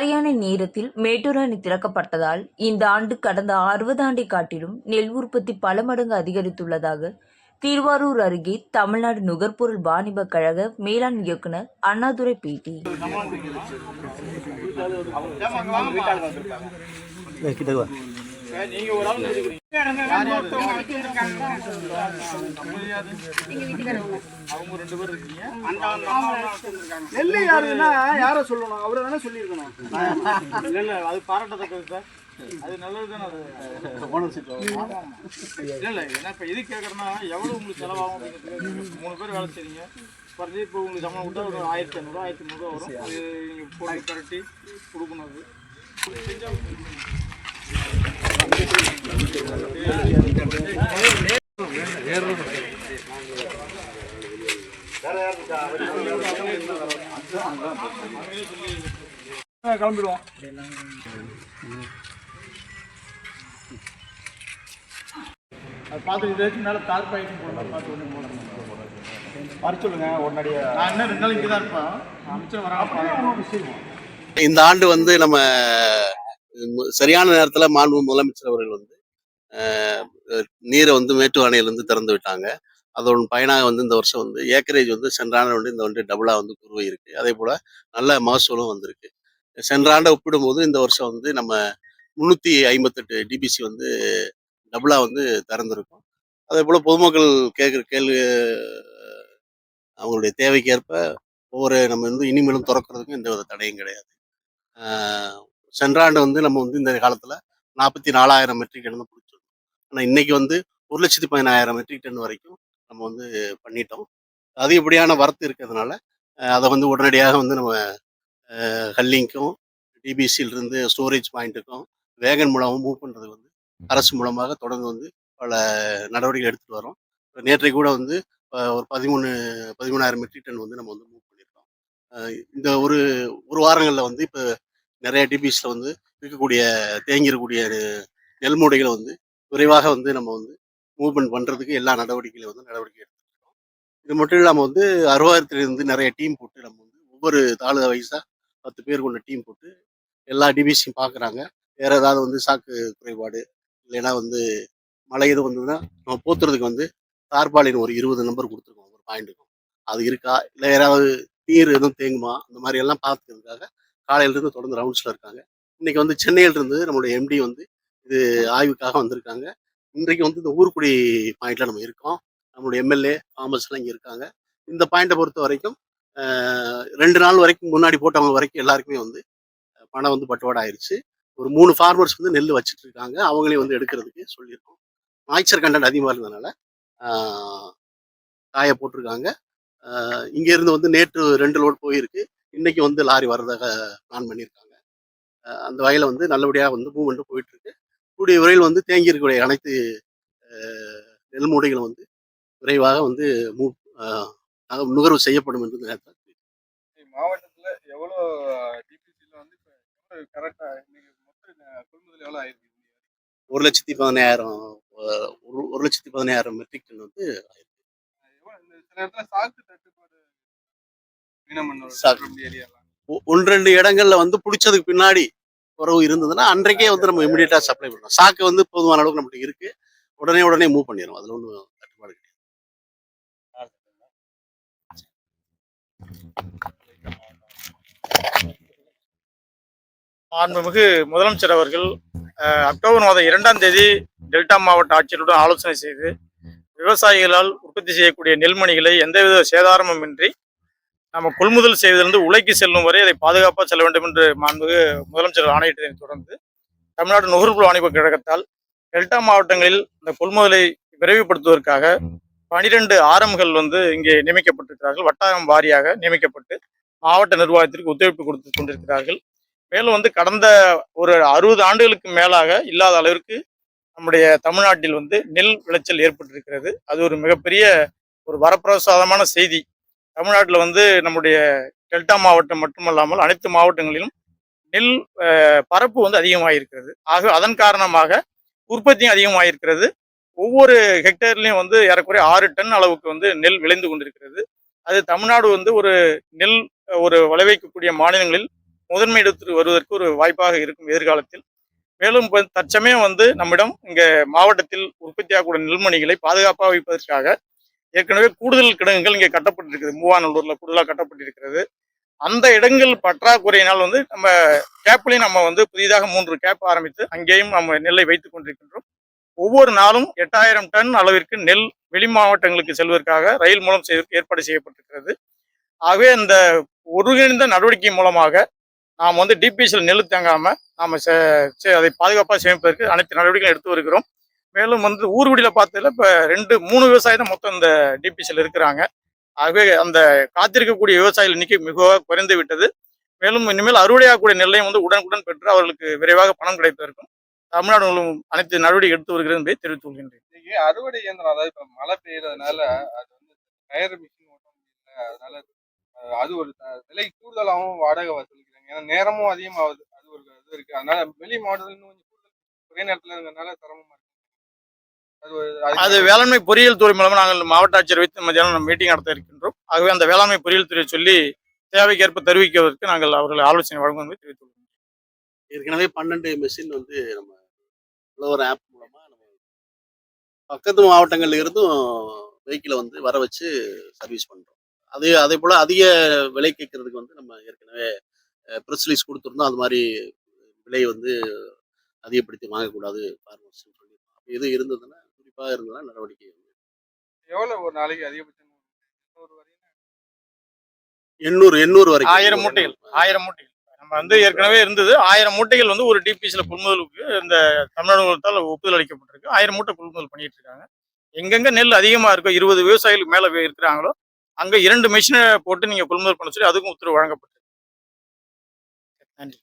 சரியான நேரத்தில் மேட்டூர் அணை திறக்கப்பட்டதால் இந்த ஆண்டு கடந்த அறுபது ஆண்டை காட்டிலும் நெல் உற்பத்தி பல மடங்கு அதிகரித்துள்ளதாக திருவாரூர் அருகே தமிழ்நாடு நுகர்பொருள் வாணிப கழக மேலாண் இயக்குனர் அண்ணாதுரை பேட்டி. நீங்க ஒரு ஆள் அவங்க ரெண்டு பேர் இருக்கீங்க நெல்லு யாருன்னா யார சொல்லணும் அவரை தானே சொல்லியிருக்கணும் இல்லை இல்லை அது பாராட்டத்தக்கது சார் அது நல்லது தானே அது ஓனர்ஷிப் இல்ல இல்ல ஏன்னா இப்ப எது கேட்கறேன்னா எவ்வளவு உங்களுக்கு செலவாகும் மூணு பேர் வேலை செய்றீங்க குறைஞ்சி இப்போ உங்களுக்கு சம்பளம் விட்டா ஒரு ஆயிரத்தி ஐநூறுரூவா ஆயிரத்தி முந்நூறுவா வரும். அது நீங்கள் போட்டு கரட்டி கொடுக்கணும் அது. கிளம்பிடுவோம். அது பார்த்து இதாச்சும் மேலே தார் பாய்க்கும் போடணும். பார்த்து ஒன்று போடணும். வர சொல்லுங்க உடனடியாக நான் இன்னும் ரெண்டு நாள் இங்கே தான் இருப்பேன் அமைச்சர் இந்த ஆண்டு வந்து நம்ம சரியான நேரத்தில் மாண்பு முதலமைச்சர் அவர்கள் வந்து நீரை வந்து மேட்டூர் அணையிலிருந்து திறந்து விட்டாங்க. அதோட பயனாக வந்து இந்த வருஷம் வந்து ஏக்கரேஜ் வந்து சென்றாண்டு வந்து இந்த வந்து டபுளாக வந்து குருவை இருக்கு அதே போல் நல்ல மகசூலும் வந்திருக்கு. சென்ற ஆண்டை ஒப்பிடும்போது இந்த வருஷம் வந்து நம்ம முந்நூற்றி ஐம்பத்தெட்டு டிபிசி வந்து டபுளாக வந்து திறந்துருக்கும். அதே போல் பொதுமக்கள் கேட்குற கேள்வி அவங்களுடைய தேவைக்கேற்ப ஒவ்வொரு நம்ம வந்து இனிமேலும் திறக்கிறதுக்கும் எந்த வித தடையும் கிடையாது. ஆஹ் சென்ற ஆண்டு வந்து நம்ம வந்து இந்த காலத்தில் நாற்பத்தி நாலாயிரம் மெட்ரிக் எழுந்து தான் ஆனால் இன்னைக்கு வந்து ஒரு லட்சத்தி பதினாயிரம் மெட்ரிக் டன் வரைக்கும் நம்ம வந்து பண்ணிட்டோம். அதிகப்படியான வரத்து இருக்கிறதுனால அதை வந்து உடனடியாக வந்து நம்ம ஹல்லிங்க்கும் டிபிசியிலிருந்து ஸ்டோரேஜ் பாயிண்ட்டுக்கும் வேகன் மூலமாக மூவ் பண்ணுறது வந்து அரசு மூலமாக தொடர்ந்து வந்து பல நடவடிக்கை எடுத்துட்டு வரோம் நேற்றைக்கு கூட வந்து ஒரு பதிமூணு பதிமூணாயிரம் மெட்ரிக் டன் வந்து நம்ம வந்து மூவ் பண்ணியிருக்கோம் இந்த ஒரு ஒரு வாரங்களில் வந்து இப்போ நிறைய டிபிஸில் வந்து இருக்கக்கூடிய தேங்கியிருக்கக்கூடிய நெல் மூடைகளை வந்து விரைவாக வந்து நம்ம வந்து மூவ்மெண்ட் பண்ணுறதுக்கு எல்லா நடவடிக்கைகளும் வந்து நடவடிக்கை எடுத்துருக்கோம் இது மட்டும் இல்லாமல் வந்து அருவாயிரத்துலேருந்து நிறைய டீம் போட்டு நம்ம வந்து ஒவ்வொரு தாலுகா வயசாக பத்து பேர் கொண்ட டீம் போட்டு எல்லா டிவிசியும் பார்க்குறாங்க வேறு ஏதாவது வந்து சாக்கு குறைபாடு இல்லைன்னா வந்து மழை எதுவும் வந்ததுன்னா நம்ம போத்துறதுக்கு வந்து தார்பாலின் ஒரு இருபது நம்பர் கொடுத்துருக்கோம். ஒரு பாயிண்ட்டுக்கும் அது இருக்கா? இல்லை யாராவது நீர் எதுவும் தேங்குமா? அந்த மாதிரி எல்லாம் பார்த்துக்கிறதுக்காக காலையிலேருந்து தொடர்ந்து ரவுண்ட்ஸில் இருக்காங்க. இன்றைக்கி வந்து சென்னையில இருந்து நம்மளுடைய எம்டி வந்து இது ஆய்வுக்காக வந்திருக்காங்க. இன்றைக்கு வந்து இந்த ஊர்க்குடி பாயிண்ட்ல நம்ம இருக்கோம். நம்மளுடைய எம்எல்ஏ ஃபார்மர்ஸ் எல்லாம் இருக்காங்க. இந்த பாயிண்ட்டை பொறுத்த வரைக்கும் ரெண்டு நாள் வரைக்கும் முன்னாடி போட்டவங்க வரைக்கும் எல்லாருக்குமே வந்து பணம் வந்து பட்டுவாடா ஆயிடுச்சு ஒரு மூணு ஃபார்மர்ஸ் வந்து நெல் வச்சுட்டு இருக்காங்க அவங்களையும் வந்து எடுக்கிறதுக்கு சொல்லியிருக்கோம். மாய்ச்சர் கண்டென்ட் அதிகமாக இருந்ததுனால காயை காய போட்டிருக்காங்க. இங்கேருந்து இருந்து வந்து நேற்று ரெண்டு லோட் போயிருக்கு. இன்னைக்கு வந்து லாரி வர்றதாக பிளான் பண்ணியிருக்காங்க. அந்த வகையில் வந்து நல்லபடியாக வந்து மூவ்மெண்ட்டு போயிட்டுருக்கு கூடிய விரைவில் வந்து தேங்கி இருக்கக்கூடிய அனைத்து நெல் மூடைகளும் வந்து விரைவாக வந்து அஹ், நுகர்வு செய்யப்படும் என்று மாவட்டத்துல எவ்வளோ டிபிசியில் வந்து இப்போ கரெக்டா இன்னைக்கு மொத்தம் கொள்முதல் எவ்வளோ ஆயிருக்கு ஒரு லட்சத்தி பதினாயிரம் ஒரு ஒரு லட்சத்தி பதினாயிரம் மெட்ரிக் டன் வந்து எவ்வளோ இந்த சில இடத்துல சாக்கு தட்டுப்பாடு மீனமண்ணூர் சாக்கு. ஏரியாலாம். ஒ- ஒன்று ரெண்டு இடங்கள்ல வந்து பிடிச்சதுக்கு பின்னாடி குறவு இருந்ததுன்னா அன்றைக்கே வந்து நம்ம இமீடியட்டாக சப்ளை பண்ணலாம் சாக்கு வந்து போதுமான அளவுக்கு நம்மகிட்ட இருக்கு. உடனே உடனே மூவ் பண்ணிடும் அதில் ஒன்றும் தட்டுப்பாடு கிடையாது. மாண்புமிகு முதலமைச்சர் அவர்கள் அக்டோபர் மாதம் இரண்டாம் தேதி டெல்டா மாவட்ட ஆட்சியருடன் ஆலோசனை செய்து விவசாயிகளால் உற்பத்தி செய்யக்கூடிய நெல்மணிகளை எந்தவித சேதாரமும் இன்றி நம்ம கொள்முதல் செய்வதிலிருந்து உலைக்கு செல்லும் வரை அதை பாதுகாப்பாக செல்ல வேண்டும் என்று மாண்புமிகு முதலமைச்சர் ஆணையிட்டதை தொடர்ந்து தமிழ்நாடு நுகர்பொருள் வாணிப கழகத்தால் டெல்டா மாவட்டங்களில் இந்த கொள்முதலை விரைவுபடுத்துவதற்காக பனிரெண்டு ஆரம்கள் வந்து இங்கே நியமிக்கப்பட்டிருக்கிறார்கள். வட்டாரம் வாரியாக நியமிக்கப்பட்டு மாவட்ட நிர்வாகத்திற்கு ஒத்துழைப்பு கொடுத்து கொண்டிருக்கிறார்கள். மேலும் வந்து கடந்த ஒரு அறுபது ஆண்டுகளுக்கு மேலாக இல்லாத அளவிற்கு நம்முடைய தமிழ்நாட்டில் வந்து நெல் விளைச்சல் ஏற்பட்டிருக்கிறது. அது ஒரு மிகப்பெரிய ஒரு வரப்பிரசாதமான செய்தி. தமிழ்நாட்டில் வந்து நம்முடைய டெல்டா மாவட்டம் மட்டுமல்லாமல் அனைத்து மாவட்டங்களிலும் நெல் பரப்பு வந்து அதிகமாக இருக்கிறது ஆக அதன் காரணமாக உற்பத்தியும் அதிகமாக இருக்கிறது ஒவ்வொரு ஹெக்டேர்லையும் வந்து ஏறக்குறைய ஆறு டன் அளவுக்கு வந்து நெல் விளைந்து கொண்டிருக்கிறது. அது தமிழ்நாடு வந்து ஒரு நெல் ஒரு விளைவிக்கக்கூடிய மாநிலங்களில் முதன்மை இடத்திற்கு வருவதற்கு ஒரு வாய்ப்பாக இருக்கும் எதிர்காலத்தில். மேலும் தற்சமயம் வந்து நம்மிடம் இங்கே மாவட்டத்தில் உற்பத்தியாகக்கூடிய நெல்மணிகளை பாதுகாப்பாக வைப்பதற்காக ஏற்கனவே கூடுதல் கிடங்குகள் இங்கே கட்டப்பட்டிருக்குது. மூவாநல்லூர்ல கூடுதலாக கட்டப்பட்டிருக்கிறது. அந்த இடங்கள் பற்றாக்குறையினால் வந்து நம்ம கேப்லையும் நம்ம வந்து புதிதாக மூன்று கேப் ஆரம்பித்து அங்கேயும் நம்ம நெல்லை வைத்துக் கொண்டிருக்கின்றோம். ஒவ்வொரு நாளும் எட்டாயிரம் டன் அளவிற்கு நெல் வெளி மாவட்டங்களுக்கு செல்வதற்காக ரயில் மூலம் செய்வதற்கு ஏற்பாடு செய்யப்பட்டிருக்கிறது. ஆகவே இந்த ஒருங்கிணைந்த நடவடிக்கை மூலமாக நாம் வந்து டிபிஎஸ்எல் நெல் தேங்காமல் நாம் செ- அதை பாதுகாப்பாக சேமிப்பதற்கு அனைத்து நடவடிக்கைகளும் எடுத்து வருகிறோம். மேலும் வந்து ஊர்வடியில் பார்த்ததுல இப்போ ரெண்டு மூணு விவசாயி தான் மொத்தம் இந்த டிபிசியில் இருக்கிறாங்க. ஆகவே அந்த காத்திருக்கக்கூடிய விவசாயிகள் எண்ணிக்கை மிகவும் குறைந்து விட்டது. மேலும் இனிமேல் அறுவடையாகக்கூடிய நெல்லையும் வந்து உடனுக்குடன் பெற்று அவர்களுக்கு விரைவாக பணம் கிடைப்பதற்கும் தமிழ்நாடு அனைத்து நடவடிக்கை எடுத்து வருகிறது என்பதை தெரிவித்துக் கொள்கின்றேன் இன்னைக்கு அறுவடை இயந்திரம் அதாவது இப்போ மழை பெய்யறதுனால அது வந்து டயர் மிஷின் ஓட்ட முடியல. அதனால அது ஒரு விலை கூடுதலாகவும் வாடகை வசூலிக்கிறாங்க. ஏன்னா நேரமும் அதிகமாகுது. அது ஒரு இது இருக்கு. அதனால வெளி மாவட்டத்தில் இன்னும் கொஞ்சம் கூடுதல் ஒரே நேரத்தில் இருக்கிறதுனால சிரமமாக அது வேளாண்மை பொறியியல் துறை மூலமா நாங்கள் மாவட்ட ஆட்சியர் வைத்து மத்தியானம் மீட்டிங் நடத்த இருக்கின்றோம். ஆகவே அந்த வேளாண்மை பொறியியல் துறை சொல்லி தேவைக்கேற்ப தெரிவிக்கிறதற்கு நாங்கள் அவர்கள் ஆலோசனை வழங்கும் என்பதை தெரிவித்துக் கொள்கிறோம். ஏற்கனவே பன்னெண்டு மெஷின் வந்து நம்ம உழவர் ஆப் மூலமா நம்ம பக்கத்து மாவட்டங்கள்ல இருந்தும் வெஹிக்கிளை வந்து வர வச்சு சர்வீஸ் பண்றோம். அது அதே போல அதிக விலை கேட்கறதுக்கு வந்து நம்ம ஏற்கனவே ப்ரெஸ் ரிலீஸ் கொடுத்துருந்தோம். அது மாதிரி விலை வந்து அதிகப்படுத்தி வாங்கக்கூடாது ஃபார்மர்ஸ் சொல்லி எது இருந்ததுன்னா குறிப்பாக இருந்ததுன்னா நடவடிக்கை வந்து எவ்வளவு ஒரு நாளைக்கு அதிகபட்சம்? எண்ணூறு எண்ணூறு வரைக்கும் ஆயிரம் மூட்டைகள் ஆயிரம் மூட்டைகள். நம்ம வந்து ஏற்கனவே இருந்தது. ஆயிரம் மூட்டைகள் வந்து ஒரு டிபிஎஸ்ல கொள்முதலுக்கு இந்த தமிழ்நாடு முதலத்தால் ஒப்புதல் அளிக்கப்பட்டிருக்கு. ஆயிரம் மூட்டை கொள்முதல் பண்ணிட்டு இருக்காங்க. எங்கெங்க நெல் அதிகமா இருக்கோ இருபது விவசாயிகளுக்கு மேல இருக்கிறாங்களோ அங்க இரண்டு மெஷினை போட்டு நீங்க கொள்முதல் பண்ண சொல்லி அதுக்கும் உத்தரவு வழங்கப்பட்டிருக்கு. நன்றி.